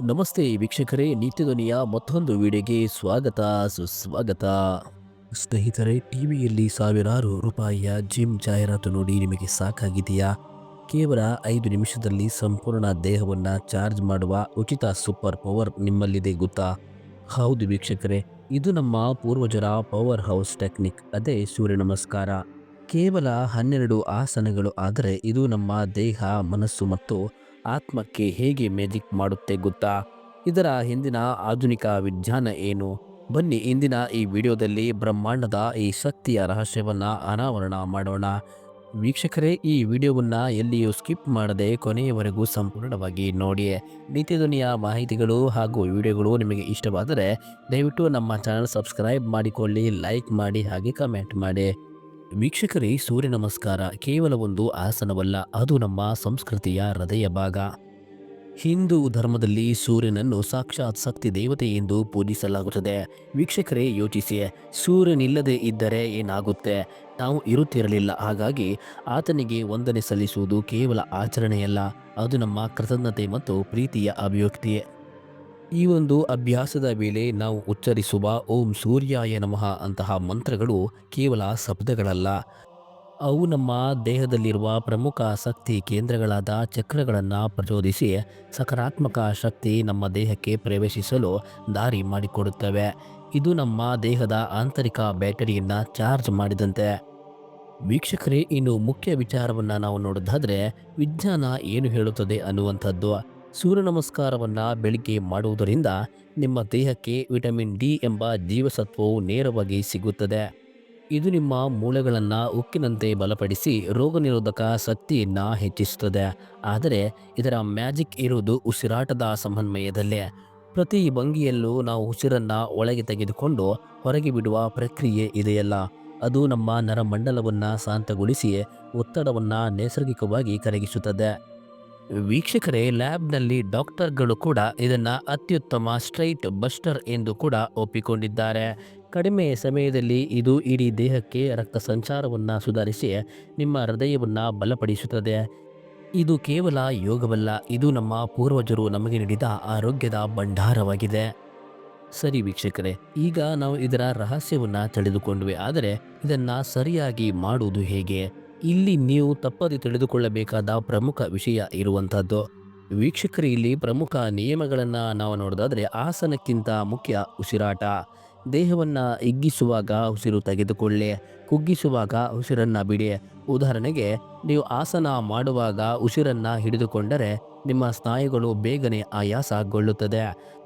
ನಮಸ್ತೆ ವೀಕ್ಷಕರೇ ನಿತ್ಯಧ್ವನಿಯ ಮತ್ತೊಂದು ವಿಡಿಯೋಗೆ ಸ್ವಾಗತ, ಸುಸ್ವಾಗತ. ಸ್ನೇಹಿತರೆ, ಟಿವಿಯಲ್ಲಿ ಸಾವಿರಾರು ರೂಪಾಯಿಯ ಜಿಮ್ ಜಾಹೀರಾತು ನೋಡಿ ನಿಮಗೆ ಸಾಕಾಗಿದೆಯಾ? ಕೇವಲ ಐದು ನಿಮಿಷದಲ್ಲಿ ಸಂಪೂರ್ಣ ದೇಹವನ್ನು ಚಾರ್ಜ್ ಮಾಡುವ ಉಚಿತ ಸೂಪರ್ ಪವರ್ ನಿಮ್ಮಲ್ಲಿದೆ ಗೊತ್ತಾ? ಹೌದು ವೀಕ್ಷಕರೇ, ಇದು ನಮ್ಮ ಪೂರ್ವಜರ ಪವರ್ ಹೌಸ್ ಟೆಕ್ನಿಕ್. ಅದೇ ಸೂರ್ಯ ನಮಸ್ಕಾರ. ಕೇವಲ ಹನ್ನೆರಡು ಆಸನಗಳು, ಆದರೆ ಇದು ನಮ್ಮ ದೇಹ, ಮನಸ್ಸು ಮತ್ತು ಆತ್ಮಕ್ಕೆ ಹೇಗೆ ಮ್ಯಾಜಿಕ್ ಮಾಡುತ್ತೆ ಗೊತ್ತಾ? ಇದರ ಹಿಂದಿನ ಆಧುನಿಕ ವಿಜ್ಞಾನ ಏನು? ಬನ್ನಿ ಇಂದಿನ ಈ ವಿಡಿಯೋದಲ್ಲಿ ಬ್ರಹ್ಮಾಂಡದ ಈ ಶಕ್ತಿಯ ರಹಸ್ಯವನ್ನು ಅನಾವರಣ ಮಾಡೋಣ. ವೀಕ್ಷಕರೇ, ಈ ವಿಡಿಯೋವನ್ನು ಎಲ್ಲಿಯೂ ಸ್ಕಿಪ್ ಮಾಡದೆ ಕೊನೆಯವರೆಗೂ ಸಂಪೂರ್ಣವಾಗಿ ನೋಡಿ. ನಿತ್ಯಧ್ವನಿಯ ಮಾಹಿತಿಗಳು ಹಾಗೂ ವಿಡಿಯೋಗಳು ನಿಮಗೆ ಇಷ್ಟವಾದರೆ ದಯವಿಟ್ಟು ನಮ್ಮ ಚಾನಲ್ ಸಬ್ಸ್ಕ್ರೈಬ್ ಮಾಡಿಕೊಳ್ಳಿ, ಲೈಕ್ ಮಾಡಿ ಹಾಗೆ ಕಮೆಂಟ್ ಮಾಡಿ. ವೀಕ್ಷಕರೇ, ಸೂರ್ಯ ನಮಸ್ಕಾರ. ಕೇವಲ ಒಂದು ಆಸನವಲ್ಲ, ಅದು ನಮ್ಮ ಸಂಸ್ಕೃತಿಯ ಹೃದಯ ಭಾಗ. ಹಿಂದೂ ಧರ್ಮದಲ್ಲಿ ಸೂರ್ಯನನ್ನು ಸಾಕ್ಷಾತ್ ಶಕ್ತಿ ದೇವತೆ ಎಂದು ಪೂಜಿಸಲಾಗುತ್ತದೆ. ವೀಕ್ಷಕರೇ, ಯೋಚಿಸಿ. ಸೂರ್ಯನಿಲ್ಲದೆ ಇದ್ದರೆ ಏನಾಗುತ್ತೆ? ನಾವು ಇರುತ್ತಿರಲಿಲ್ಲ, ಹಾಗಾಗಿ ಆತನಿಗೆ ವಂದನೆ ಸಲ್ಲಿಸುವುದು ಕೇವಲ ಆಚರಣೆಯಲ್ಲ, ಅದು ನಮ್ಮ ಕೃತಜ್ಞತೆ ಮತ್ತು ಪ್ರೀತಿಯ ಅಭಿವ್ಯಕ್ತಿ ಈ ಒಂದು ಅಭ್ಯಾಸದ ವೇಳೆ ನಾವು ಉಚ್ಚರಿಸುವ ಓಂ ಸೂರ್ಯಾಯ ನಮಃ ಅಂತಹ ಮಂತ್ರಗಳು ಕೇವಲ ಶಬ್ದಗಳಲ್ಲ. ಅವು ನಮ್ಮ ದೇಹದಲ್ಲಿರುವ ಪ್ರಮುಖ ಶಕ್ತಿ ಕೇಂದ್ರಗಳಾದ ಚಕ್ರಗಳನ್ನು ಪ್ರಚೋದಿಸಿ ಸಕಾರಾತ್ಮಕ ಶಕ್ತಿ ನಮ್ಮ ದೇಹಕ್ಕೆ ಪ್ರವೇಶಿಸಲು ದಾರಿ ಮಾಡಿಕೊಡುತ್ತವೆ. ಇದು ನಮ್ಮ ದೇಹದ ಆಂತರಿಕ ಬ್ಯಾಟರಿಯನ್ನು ಚಾರ್ಜ್ ಮಾಡಿದಂತೆ. ವೀಕ್ಷಕರೇ, ಇನ್ನು ಮುಖ್ಯ ವಿಚಾರವನ್ನು ನಾವು ನೋಡೋದಾದರೆ ವಿಜ್ಞಾನ ಏನು ಹೇಳುತ್ತದೆ ಅನ್ನುವಂಥದ್ದು. ಸೂರ್ಯ ನಮಸ್ಕಾರವನ್ನು ಬೆಳಿಗ್ಗೆ ಮಾಡುವುದರಿಂದ ನಿಮ್ಮ ದೇಹಕ್ಕೆ ವಿಟಮಿನ್ ಡಿ ಎಂಬ ಜೀವಸತ್ವವು ನೇರವಾಗಿ ಸಿಗುತ್ತದೆ. ಇದು ನಿಮ್ಮ ಮೂಳೆಗಳನ್ನು ಉಕ್ಕಿನಂತೆ ಬಲಪಡಿಸಿ ರೋಗ ನಿರೋಧಕ ಶಕ್ತಿಯನ್ನು ಹೆಚ್ಚಿಸುತ್ತದೆ. ಆದರೆ ಇದರ ಮ್ಯಾಜಿಕ್ ಇರುವುದು ಉಸಿರಾಟದ ಸಮನ್ವಯದಲ್ಲೇ. ಪ್ರತಿ ಭಂಗಿಯಲ್ಲೂ ನಾವು ಉಸಿರನ್ನು ಒಳಗೆ ತೆಗೆದುಕೊಂಡು ಹೊರಗೆ ಬಿಡುವ ಪ್ರಕ್ರಿಯೆ ಇದೆಯಲ್ಲ. ಅದು ನಮ್ಮ ನರಮಂಡಲವನ್ನು ಶಾಂತಗೊಳಿಸಿ ಒತ್ತಡವನ್ನು ನೈಸರ್ಗಿಕವಾಗಿ ಕರಗಿಸುತ್ತದೆ. ವೀಕ್ಷಕರೇ, ಲ್ಯಾಬ್ನಲ್ಲಿ ಡಾಕ್ಟರ್ಗಳು ಕೂಡ ಇದನ್ನು ಅತ್ಯುತ್ತಮ ಸ್ಟ್ರೈಟ್ ಬಸ್ಟರ್ ಎಂದು ಕೂಡ ಒಪ್ಪಿಕೊಂಡಿದ್ದಾರೆ. ಕಡಿಮೆ ಸಮಯದಲ್ಲಿ ಇದು ಇಡೀ ದೇಹಕ್ಕೆ ರಕ್ತ ಸಂಚಾರವನ್ನು ಸುಧಾರಿಸಿ ನಿಮ್ಮ ಹೃದಯವನ್ನು ಬಲಪಡಿಸುತ್ತದೆ. ಇದು ಕೇವಲ ಯೋಗವಲ್ಲ, ಇದು ನಮ್ಮ ಪೂರ್ವಜರು ನಮಗೆ ನೀಡಿದ ಆರೋಗ್ಯದ ಭಂಡಾರವಾಗಿದೆ. ಸರಿ ವೀಕ್ಷಕರೇ, ಈಗ ನಾವು ಇದರ ರಹಸ್ಯವನ್ನು ತಿಳಿದುಕೊಂಡ್ವಿ, ಆದರೆ ಇದನ್ನು ಸರಿಯಾಗಿ ಮಾಡುವುದು ಹೇಗೆ? ಇಲ್ಲಿ ನೀವು ತಪ್ಪದೆ ತಿಳಿದುಕೊಳ್ಳಬೇಕಾದ ಪ್ರಮುಖ ವಿಷಯ ಇರುವಂಥದ್ದು. ವೀಕ್ಷಕರು, ಇಲ್ಲಿ ಪ್ರಮುಖ ನಿಯಮಗಳನ್ನು ನಾವು ನೋಡೋದಾದರೆ ಆಸನಕ್ಕಿಂತ ಮುಖ್ಯ ಉಸಿರಾಟ. ದೇಹವನ್ನು ಹಿಗ್ಗಿಸುವಾಗ ಉಸಿರು ತೆಗೆದುಕೊಳ್ಳಿ, ಕುಗ್ಗಿಸುವಾಗ ಉಸಿರನ್ನು ಬಿಡಿ. ಉದಾಹರಣೆಗೆ, ನೀವು ಆಸನ ಮಾಡುವಾಗ ಉಸಿರನ್ನು ಹಿಡಿದುಕೊಂಡರೆ ನಿಮ್ಮ ಸ್ನಾಯುಗಳು ಬೇಗನೆ ಆಯಾಸಗೊಳ್ಳುತ್ತದೆ.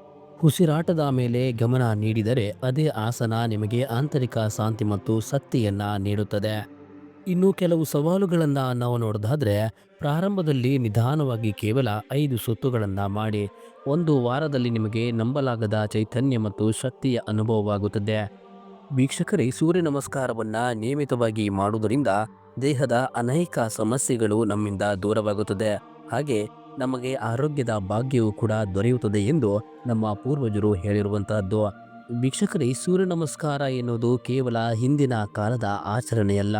ಉಸಿರಾಟದ ಮೇಲೆ ಗಮನ ನೀಡಿದರೆ ಅದೇ ಆಸನ ನಿಮಗೆ ಆಂತರಿಕ ಶಾಂತಿ ಮತ್ತು ಶಕ್ತಿಯನ್ನು ನೀಡುತ್ತದೆ. ಇನ್ನು ಕೆಲವು ಸವಾಲುಗಳನ್ನು ನಾವು ನೋಡೋದಾದರೆ, ಪ್ರಾರಂಭದಲ್ಲಿ ನಿಧಾನವಾಗಿ ಕೇವಲ ಐದು ಸುತ್ತುಗಳನ್ನು ಮಾಡಿ ಒಂದು ವಾರದಲ್ಲಿ ನಿಮಗೆ ನಂಬಲಾಗದ ಚೈತನ್ಯ ಮತ್ತು ಶಕ್ತಿಯ ಅನುಭವವಾಗುತ್ತದೆ. ವೀಕ್ಷಕರೇ, ಸೂರ್ಯ ನಮಸ್ಕಾರವನ್ನು ನಿಯಮಿತವಾಗಿ ಮಾಡುವುದರಿಂದ ದೇಹದ ಅನೇಕ ಸಮಸ್ಯೆಗಳು ನಮ್ಮಿಂದ ದೂರವಾಗುತ್ತದೆ. ಹಾಗೆ ನಮಗೆ ಆರೋಗ್ಯದ ಭಾಗ್ಯವು ಕೂಡ ದೊರೆಯುತ್ತದೆ ಎಂದು ನಮ್ಮ ಪೂರ್ವಜರು ಹೇಳಿರುವಂತಹದ್ದು. ವೀಕ್ಷಕರೇ, ಸೂರ್ಯ ನಮಸ್ಕಾರ ಎನ್ನುವುದು ಕೇವಲ ಹಿಂದಿನ ಕಾಲದ ಆಚರಣೆಯಲ್ಲ.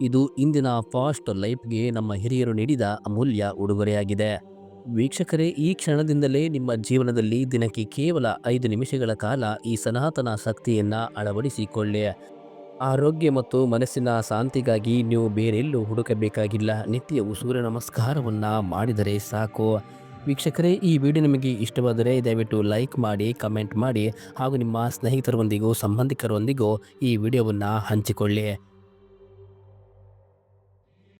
ಇದು ಇಂದಿನ ಫಾಸ್ಟ್ ಲೈಫ್ಗೆ ನಮ್ಮ ಹಿರಿಯರು ನೀಡಿದ ಅಮೂಲ್ಯ ಉಡುಗೊರೆಯಾಗಿದೆ. ವೀಕ್ಷಕರೇ, ಈ ಕ್ಷಣದಿಂದಲೇ ನಿಮ್ಮ ಜೀವನದಲ್ಲಿ ದಿನಕ್ಕೆ ಕೇವಲ ಐದು ನಿಮಿಷಗಳ ಕಾಲ ಈ ಸನಾತನ ಶಕ್ತಿಯನ್ನು ಅಳವಡಿಸಿಕೊಳ್ಳಿ. ಆರೋಗ್ಯ ಮತ್ತು ಮನಸ್ಸಿನ ಶಾಂತಿಗಾಗಿ ನೀವು ಬೇರೆಲ್ಲೂ ಹುಡುಕಬೇಕಾಗಿಲ್ಲ. ನಿತ್ಯವೂ ಸೂರ್ಯ ನಮಸ್ಕಾರವನ್ನು ಮಾಡಿದರೆ ಸಾಕು. ವೀಕ್ಷಕರೇ, ಈ ವಿಡಿಯೋ ನಿಮಗೆ ಇಷ್ಟವಾದರೆ ದಯವಿಟ್ಟು ಲೈಕ್ ಮಾಡಿ, ಕಮೆಂಟ್ ಮಾಡಿ ಹಾಗೂ ನಿಮ್ಮ ಸ್ನೇಹಿತರೊಂದಿಗೂ, ಸಂಬಂಧಿಕರೊಂದಿಗೂ ಈ ವಿಡಿಯೋವನ್ನು ಹಂಚಿಕೊಳ್ಳಿ.